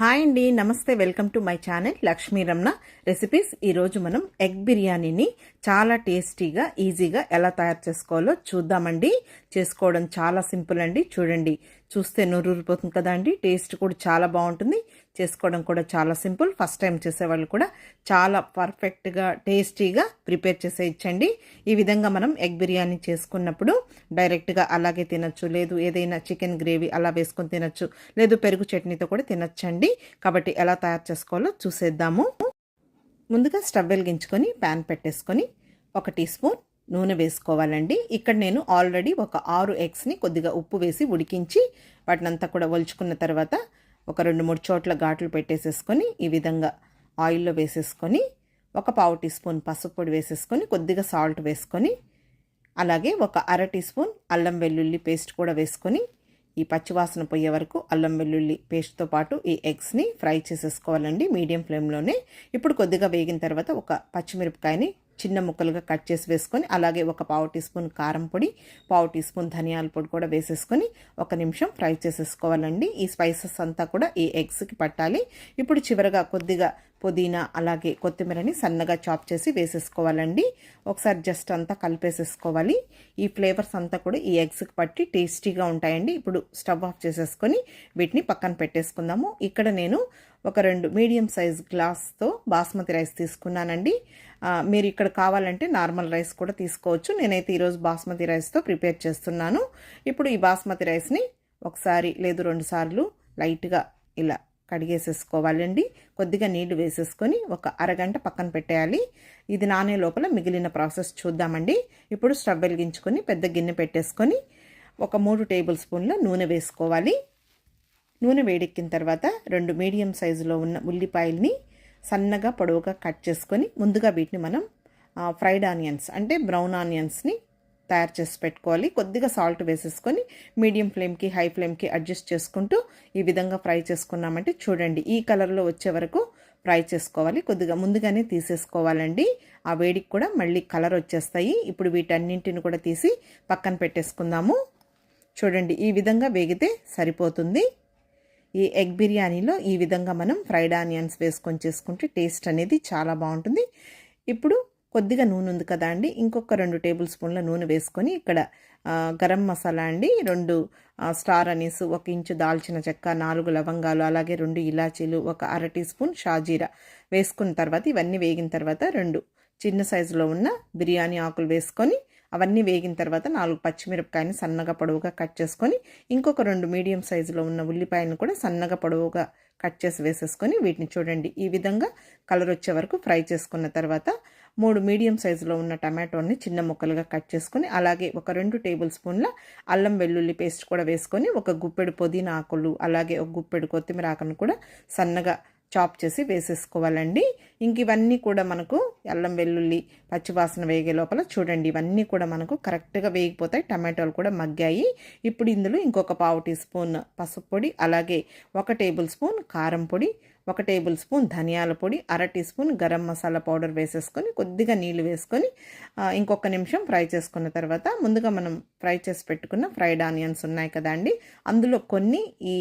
Hi అండి నమస్తే welcome to my channel Lakshmi Ramana recipes. ఈరోజు మనం ఎగ్ బిర్యానీని చాలా టేస్టీగా ఈజీగా ఎలా తయారు చేసుకోవాలో చూద్దామండి. చేసుకోవడం చాలా సింపుల్ అండి చూడండి. చూస్తే నూరూరిపోతుంది కదా అండి టేస్ట్ కూడా చాలా బాగుంటుంది. చేసుకోవడం కూడా చాలా సింపుల్. ఫస్ట్ టైం చేసేవాళ్ళు కూడా చాలా పర్ఫెక్ట్గా టేస్టీగా ప్రిపేర్ చేసేయచ్చండి ఈ విధంగా మనం ఎగ్ బిర్యానీ చేసుకున్నప్పుడు డైరెక్ట్గా అలాగే తినచ్చు. లేదు ఏదైనా చికెన్ గ్రేవీ అలా వేసుకొని తినచ్చు. లేదు పెరుగు చట్నీతో కూడా తినచ్చండి. కాబట్టి ఎలా తయారు చేసుకోవాలో చూసేద్దాము. ముందుగా స్టవ్ వెలిగించుకొని ప్యాన్ పెట్టేసుకొని ఒక టీ స్పూన్ నూనె వేసుకోవాలండి. ఇక్కడ నేను ఆల్రెడీ ఒక ఆరు ఎగ్స్ని కొద్దిగా ఉప్పు వేసి ఉడికించి వాటినంతా కూడా ఒలుచుకున్న తర్వాత ఒక రెండు మూడు చోట్ల ఘాట్లు పెట్టేసేసుకొని ఈ విధంగా ఆయిల్లో వేసేసుకొని ఒక పావు టీ స్పూన్ పసుపు పొడి వేసేసుకొని కొద్దిగా సాల్ట్ వేసుకొని అలాగే ఒక అర టీ స్పూన్ అల్లం వెల్లుల్లి పేస్ట్ కూడా వేసుకొని ఈ పచ్చివాసన పోయే వరకు అల్లం వెల్లుల్లి పేస్ట్తో పాటు ఈ ఎగ్స్ని ఫ్రై చేసేసుకోవాలండి మీడియం ఫ్లేమ్లోనే. ఇప్పుడు కొద్దిగా వేగిన తర్వాత ఒక పచ్చిమిరపకాయని చిన్న ముక్కలుగా కట్ చేసి వేసుకొని అలాగే ఒక పావు టీ స్పూన్ కారం పొడి పావు టీ స్పూన్ ధనియాల పొడి కూడా వేసేసుకొని ఒక నిమిషం ఫ్రై చేసేసుకోవాలండి. ఈ స్పైసెస్ అంతా కూడా ఈ ఎగ్స్కి పట్టాలి. ఇప్పుడు చివరగా కొద్దిగా పుదీనా అలాగే కొత్తిమీరని సన్నగా చాప్ చేసి వేసేసుకోవాలండి. ఒకసారి జస్ట్ అంతా కలిపేసేసుకోవాలి. ఈ ఫ్లేవర్స్ అంతా కూడా ఈ ఎగ్స్కి పట్టి టేస్టీగా ఉంటాయండి. ఇప్పుడు స్టవ్ ఆఫ్ చేసేసుకొని వీటిని పక్కన పెట్టేసుకుందాము. ఇక్కడ నేను ఒక రెండు మీడియం సైజ్ గ్లాస్తో బాస్మతి రైస్ తీసుకున్నానండి. మీరు ఇక్కడ కావాలంటే నార్మల్ రైస్ కూడా తీసుకోవచ్చు. నేనైతే ఈరోజు బాస్మతి రైస్తో ప్రిపేర్ చేస్తున్నాను. ఇప్పుడు ఈ బాస్మతి రైస్ని ఒకసారి లేదు రెండు సార్లు లైట్గా ఇలా కడిగేసేసుకోవాలండి. కొద్దిగా నీళ్ళు వేసేసుకొని ఒక అరగంట పక్కన పెట్టేయాలి. ఇది నానే లోపల మిగిలిన ప్రాసెస్ చూద్దామండి. ఇప్పుడు స్టవ్ వెలిగించుకొని పెద్ద గిన్నె పెట్టేసుకొని ఒక మూడు టేబుల్ స్పూన్ల నూనె వేసుకోవాలి. నూనె వేడెక్కిన తర్వాత రెండు మీడియం సైజులో ఉన్న ఉల్లిపాయల్ని సన్నగా పొడవుగా కట్ చేసుకొని ముందుగా వీటిని మనం ఫ్రైడ్ ఆనియన్స్ అంటే బ్రౌన్ ఆనియన్స్ని తయారు చేసి పెట్టుకోవాలి. కొద్దిగా సాల్ట్ వేసేసుకొని మీడియం ఫ్లేమ్కి హై ఫ్లేమ్కి అడ్జస్ట్ చేసుకుంటూ ఈ విధంగా ఫ్రై చేసుకున్నామంటే చూడండి ఈ కలర్లో వచ్చే వరకు ఫ్రై చేసుకోవాలి. కొద్దిగా ముందుగానే తీసేసుకోవాలండి. ఆ వేడికి కూడా మళ్ళీ కలర్ వచ్చేస్తాయి. ఇప్పుడు వీటన్నింటిని కూడా తీసి పక్కన పెట్టేసుకుందాము. చూడండి ఈ విధంగా వేగితే సరిపోతుంది. ఈ ఎగ్ బిర్యానీలో ఈ విధంగా మనం ఫ్రైడ్ ఆనియన్స్ వేసుకొని చేసుకుంటే టేస్ట్ అనేది చాలా బాగుంటుంది. ఇప్పుడు కొద్దిగా నూనె ఉంది కదా అండి. ఇంకొక రెండు టేబుల్ స్పూన్ల నూనె వేసుకొని ఇక్కడ గరం మసాలా అండి రెండు స్టార్ అనీస్ ఒక ఇంచు దాల్చిన చెక్క నాలుగు లవంగాలు అలాగే రెండు ఇలాచీలు ఒక అర టీ స్పూన్ షాజీరా వేసుకున్న తర్వాత ఇవన్నీ వేగిన తర్వాత రెండు చిన్న సైజులో ఉన్న బిర్యానీ ఆకులు వేసుకొని అవన్నీ వేగిన తర్వాత నాలుగు పచ్చిమిరపకాయని సన్నగా పొడవుగా కట్ చేసుకొని ఇంకొక రెండు మీడియం సైజులో ఉన్న ఉల్లిపాయలను కూడా సన్నగా పొడవుగా కట్ చేసి వేసేసుకొని వీటిని చూడండి. ఈ విధంగా కలర్ వచ్చే వరకు ఫ్రై చేసుకున్న తర్వాత మూడు మీడియం సైజులో ఉన్న టమాటోని చిన్న ముక్కలుగా కట్ చేసుకొని అలాగే ఒక రెండు టేబుల్ స్పూన్ల అల్లం వెల్లుల్లి పేస్ట్ కూడా వేసుకొని ఒక గుప్పెడు పుదీనా ఆకులు అలాగే ఒక గుప్పెడు కొత్తిమీర ఆకును కూడా సన్నగా చాప్ చేసి వేసేసుకోవాలండి. ఇంక ఇవన్నీ కూడా మనకు అల్లం వెల్లుల్లి పచ్చివాసన వేగే లోపల చూడండి ఇవన్నీ కూడా మనకు కరెక్ట్గా వేగిపోతాయి. టమాటోలు కూడా మగ్గాయి. ఇప్పుడు ఇందులో ఇంకొక పావు టీ స్పూన్ పసుపు పొడి అలాగే ఒక టేబుల్ స్పూన్ కారం పొడి ఒక టేబుల్ స్పూన్ ధనియాల పొడి అర teaspoon garam masala powder వేసేసుకొని కొద్దిగా నీళ్ళు వేసుకొని ఇంకొక నిమిషం ఫ్రై చేసుకున్న తర్వాత ముందుగా మనం ఫ్రై చేసి పెట్టుకున్న ఫ్రైడ్ ఆనియన్స్ ఉన్నాయి కదా అందులో కొన్ని ఈ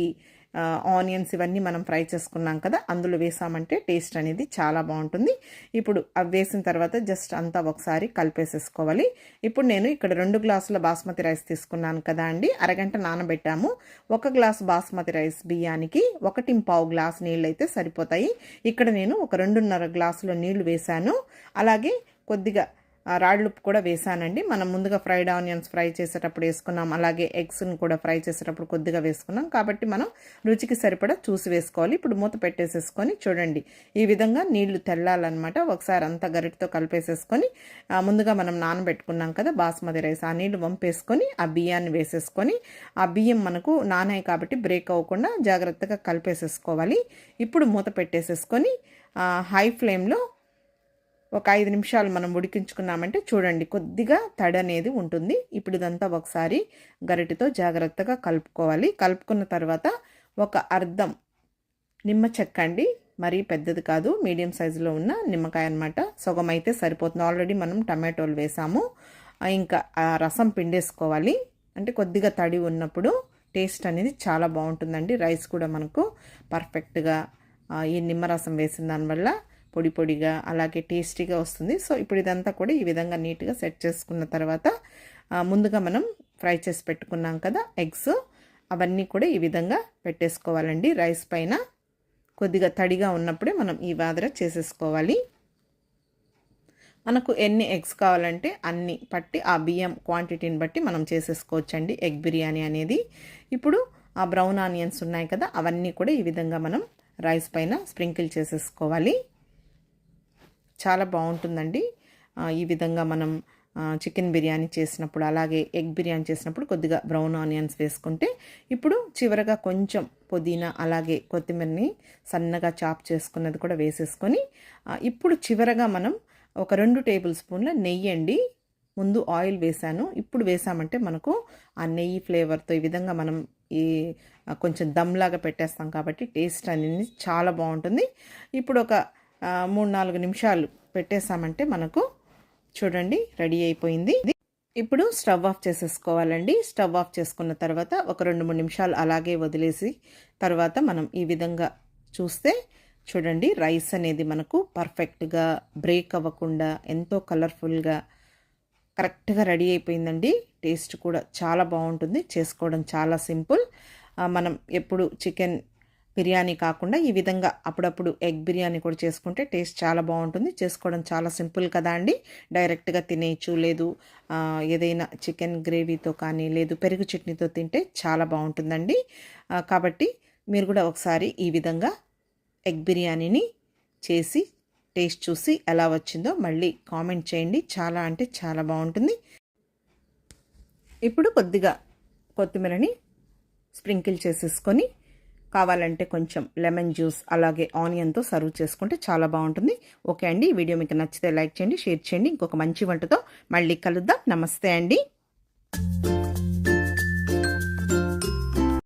ఆనియన్స్ ఇవన్నీ మనం ఫ్రై చేసుకున్నాం కదా అందులో వేసామంటే టేస్ట్ అనేది చాలా బాగుంటుంది. ఇప్పుడు అవి వేసిన తర్వాత జస్ట్ అంతా ఒకసారి కలిపేసేసుకోవాలి. ఇప్పుడు నేను ఇక్కడ రెండు గ్లాసుల బాస్మతి రైస్ తీసుకున్నాను కదా అండి అరగంట నానబెట్టాము. ఒక గ్లాస్ బాస్మతి రైస్ బియ్యానికి ఒకటి పావు గ్లాస్ నీళ్ళు అయితే సరిపోతాయి. ఇక్కడ నేను ఒక రెండున్నర గ్లాసులో నీళ్ళు వేశాను. అలాగే కొద్దిగా రాళ్ళు ఉప్పు కూడా వేసానండి. మనం ముందుగా ఫ్రైడ్ ఆనియన్స్ ఫ్రై చేసేటప్పుడు వేసుకున్నాం. అలాగే ఎగ్స్ని కూడా ఫ్రై చేసేటప్పుడు కొద్దిగా వేసుకున్నాం. కాబట్టి మనం రుచికి సరిపడా చూసి వేసుకోవాలి. ఇప్పుడు మూత పెట్టేసేసుకొని చూడండి. ఈ విధంగా నీళ్ళు తెల్లాలన్నమాట. ఒకసారి అంతా గరిటితో కలిపేసేసుకొని ముందుగా మనం నానబెట్టుకున్నాం కదా బాస్మతి రైస్. ఆ నీళ్ళు వంపేసుకొని ఆ బియ్యాన్ని వేసేసుకొని ఆ బియ్యం మనకు నానాయి కాబట్టి బ్రేక్ అవ్వకుండా జాగ్రత్తగా కలిపేసేసుకోవాలి. ఇప్పుడు మూత పెట్టేసేసుకొని హై ఫ్లేమ్లో ఒక ఐదు నిమిషాలు మనం ఉడికించుకున్నామంటే చూడండి కొద్దిగా తడి అనేది ఉంటుంది. ఇప్పుడు ఇదంతా ఒకసారి గరిటితో జాగ్రత్తగా కలుపుకోవాలి. కలుపుకున్న తర్వాత ఒక అర్ధం నిమ్మ చెక్క అండి. మరీ పెద్దది కాదు మీడియం సైజులో ఉన్న నిమ్మకాయ అనమాట సగం అయితే సరిపోతుంది. ఆల్రెడీ మనం టమాటోలు వేసాము. ఇంకా రసం పిండేసుకోవాలి. అంటే కొద్దిగా తడి ఉన్నప్పుడు టేస్ట్ అనేది చాలా బాగుంటుందండి. రైస్ కూడా మనకు పర్ఫెక్ట్గా ఈ నిమ్మరసం వేసిన దానివల్ల పొడి పొడిగా అలాగే టేస్టీగా వస్తుంది. సో ఇప్పుడు ఇదంతా కూడా ఈ విధంగా నీట్గా సెట్ చేసుకున్న తర్వాత ముందుగా మనం ఫ్రై చేసి పెట్టుకున్నాం కదా ఎగ్స్. అవన్నీ కూడా ఈ విధంగా పెట్టేసుకోవాలండి. రైస్ పైన కొద్దిగా తడిగా ఉన్నప్పుడే మనం ఈ వాదర చేసేసుకోవాలి. మనకు ఎన్ని ఎగ్స్ కావాలంటే అన్ని పట్టి ఆ బియ్యం క్వాంటిటీని బట్టి మనం చేసేసుకోవచ్చండి ఎగ్ బిర్యానీ అనేది. ఇప్పుడు ఆ బ్రౌన్ ఆనియన్స్ ఉన్నాయి కదా అవన్నీ కూడా ఈ విధంగా మనం రైస్ పైన స్ప్రింకిల్ చేసేసుకోవాలి. చాలా బాగుంటుందండి. ఈ విధంగా మనం చికెన్ బిర్యానీ చేసినప్పుడు అలాగే ఎగ్ బిర్యానీ చేసినప్పుడు కొద్దిగా బ్రౌన్ ఆనియన్స్ వేసుకుంటే ఇప్పుడు చివరగా కొంచెం పుదీనా అలాగే కొత్తిమీరని సన్నగా చాప్ చేసుకున్నది కూడా వేసేసుకొని ఇప్పుడు చివరగా మనం ఒక రెండు టేబుల్ స్పూన్ల నెయ్యి అండి. ముందు ఆయిల్ వేసాను. ఇప్పుడు వేసామంటే మనకు ఆ నెయ్యి ఫ్లేవర్తో ఈ విధంగా మనం ఈ కొంచెం దమ్లాగా పెట్టేస్తాం కాబట్టి టేస్ట్ అనేది చాలా బాగుంటుంది. ఇప్పుడు ఒక మూడు నాలుగు నిమిషాలు పెట్టేసామంటే మనకు చూడండి రెడీ అయిపోయింది. ఇప్పుడు స్టవ్ ఆఫ్ చేసేసుకోవాలండి. స్టవ్ ఆఫ్ చేసుకున్న తర్వాత ఒక రెండు మూడు నిమిషాలు అలాగే వదిలేసి తర్వాత మనం ఈ విధంగా చూస్తే చూడండి రైస్ అనేది మనకు పర్ఫెక్ట్గా బ్రేక్ అవ్వకుండా ఎంతో కలర్ఫుల్గా కరెక్ట్గా రెడీ అయిపోయిందండి. టేస్ట్ కూడా చాలా బాగుంటుంది. చేసుకోవడం చాలా సింపుల్. మనం ఎప్పుడు చికెన్ బిర్యానీ కాకుండా ఈ విధంగా అప్పుడప్పుడు ఎగ్ బిర్యానీ కూడా చేసుకుంటే టేస్ట్ చాలా బాగుంటుంది. చేసుకోవడం చాలా సింపుల్ కదా అండి. డైరెక్ట్గా తినేయచ్చు లేదు ఏదైనా చికెన్ గ్రేవీతో కానీ లేదు పెరుగు చట్నీతో తింటే చాలా బాగుంటుందండి. కాబట్టి మీరు కూడా ఒకసారి ఈ విధంగా ఎగ్ బిర్యానీని చేసి టేస్ట్ చూసి ఎలా వచ్చిందో మళ్ళీ కామెంట్ చేయండి. చాలా అంటే చాలా బాగుంటుంది. ఇప్పుడు కొద్దిగా కొత్తిమీరని స్ప్రింకిల్ చేసేసుకొని కావాలంటే కొంచెం లెమన్ జ్యూస్ అలాగే ఆనియన్తో సర్వ్ చేసుకుంటే చాలా బాగుంటుంది. ఓకే అండి ఈ వీడియో మీకు నచ్చితే లైక్ చేయండి షేర్ చేయండి. ఇంకొక మంచి వంటతో మళ్ళీ కలుద్దాం. నమస్తే అండి.